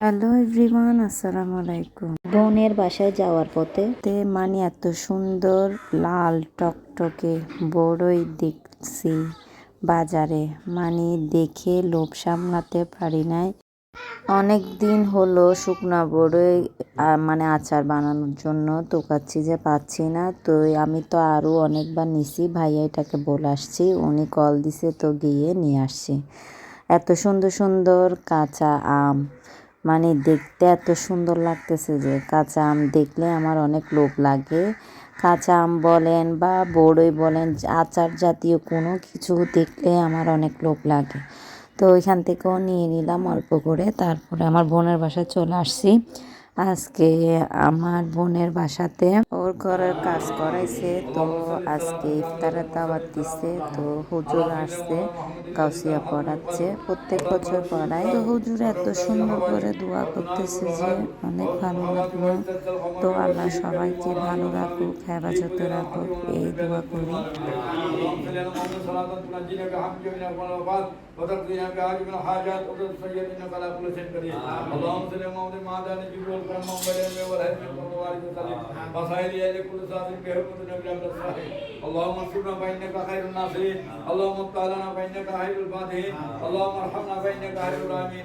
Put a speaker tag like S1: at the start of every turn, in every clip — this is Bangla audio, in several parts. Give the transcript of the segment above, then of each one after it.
S1: হ্যালো এভরিওয়ান আসসালামু আলাইকুম।
S2: বোনের বাসায় যাওয়ার পথে
S1: তে মানে এত সুন্দর লাল টকটকে বড়ই দেখছি বাজারে। মানে দেখে লোভ সামলাতে পারি নাই। অনেক দিন হলো শুকনা বড়ই মানে আচার বানানোর জন্য তোকাচ্ছি যে পাচ্ছি না। তো আমি তো আরও অনেকবার নিছি ভাইয়া এটাকে বলে আসছি উনি কল দিছে তো গিয়ে নিয়ে আসছি। এত সুন্দর সুন্দর কাঁচা আম মানে দেখতে এত সুন্দর লাগতেছে যে কাঁচা আম দেখলে আমার অনেক লোভ লাগে। কাঁচা আম বলেন বা বড়ই বলেন, আচার জাতীয় কোনো কিছু দেখলে আমার অনেক লোভ লাগে। তো ওইখান থেকেও নিয়ে নিলাম অল্প করে, তারপরে আমার বোনের বাসায় চলে আসছি। আজকে আমার বোনের বাসাতে ওর ঘরের কাজ করাইছে তো আজকে ইফতারের দাওয়াত দিচ্ছে তো হুজুর আসছে কাউসিয়া পড়াচ্ছে প্রত্যেক বছর পড়ায় তো হুজুর এত সুন্দর করে দোয়া করতেছে যে অনেক ভালো লাগলো তো আল্লাহ সবাইকে ভালো রাখুক হেফাজতে রাখুক এই দোয়া করি
S3: اللهم صل على محمد صلاة تنجينا بها من جميع الأموال والأوقات وتقضينا بها جميع الحاجات وتتسير إنك على كل شيء قدير اللهم صل على محمد مع ذلك الجبر والكرم والبلد والهدم والموارد والسلام وخير لكل ساعة بحكمة النبي عبد الصالح اللهم انصرنا فإنك خير الناصرين اللهم افتح لنا فإنك خير الفاتحين اللهم ارحمنا فإنك خير الراحمين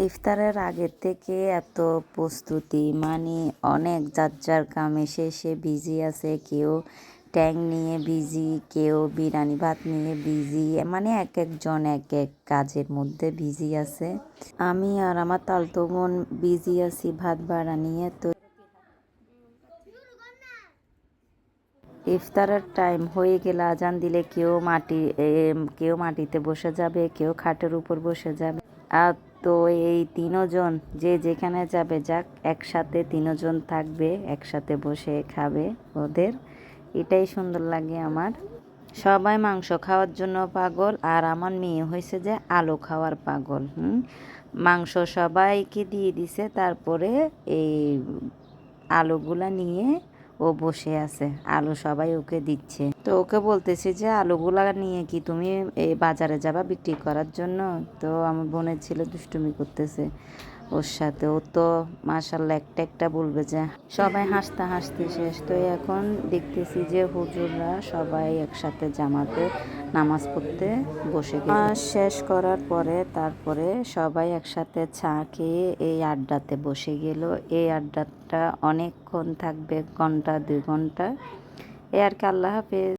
S1: ইফতারের আগের থেকে এত প্রস্তুতি মানে অনেক যার যার কামে শেষে বিজি আছে, কেউ ট্যাং নিয়ে বিজি, কেউ বিরিয়ানি ভাত নিয়ে বিজি মানে এক একজন এক এক কাজের মধ্যে বিজি আছে। আমি আর আমার তালতো বোন বিজি আছি ভাত বাড়া নিয়ে, তো ইফতারের টাইম হয়ে গেলে আজান দিলে কেউ মাটি কেউ মাটিতে বসে যাবে, কেউ খাটের উপর বসে যাবে। আর তো এই তিনজন যে যেখানে যাবে, যাক, একসাথে তিনজন থাকবে, একসাথে বসে খাবে ওদের। এটাই সুন্দর লাগে আমার। সবাই মাংস খাওয়ার জন্য পাগল, আর আমার মেয়ে হয়েছে যে আলু খাওয়ার পাগল, হুম? মাংস সবাইকে দিয়ে দিছে, তারপরে এই আলুগুলা নিয়ে ও বসে আছে। আলু সবাই ওকে দিচ্ছে। তো ওকে বলতেছে যে, আলুগুলা নিয়ে কি তুমি এই বাজারে যাবা বিক্রি করার জন্য? তো আমার বোনের ছেলে দুষ্টুমি করতেছে। ওর সাথে। ও তো মাশাল্লাহ একটা একটা বলবে যে, সবাই হাসতে হাসতে শেষ। তো এখন দেখতেছি যে হুজুররা সবাই একসাথে জামাতে নামাজ পড়তে বসে নামাজ শেষ করার পরে তারপরে সবাই একসাথে চা খেয়ে এই আড্ডাতে বসে গেল। এই আড্ডাটা অনেকক্ষণ থাকবে, ঘণ্টা, দুই ঘণ্টা। এ আর কি, আল্লাহ হাফেজ।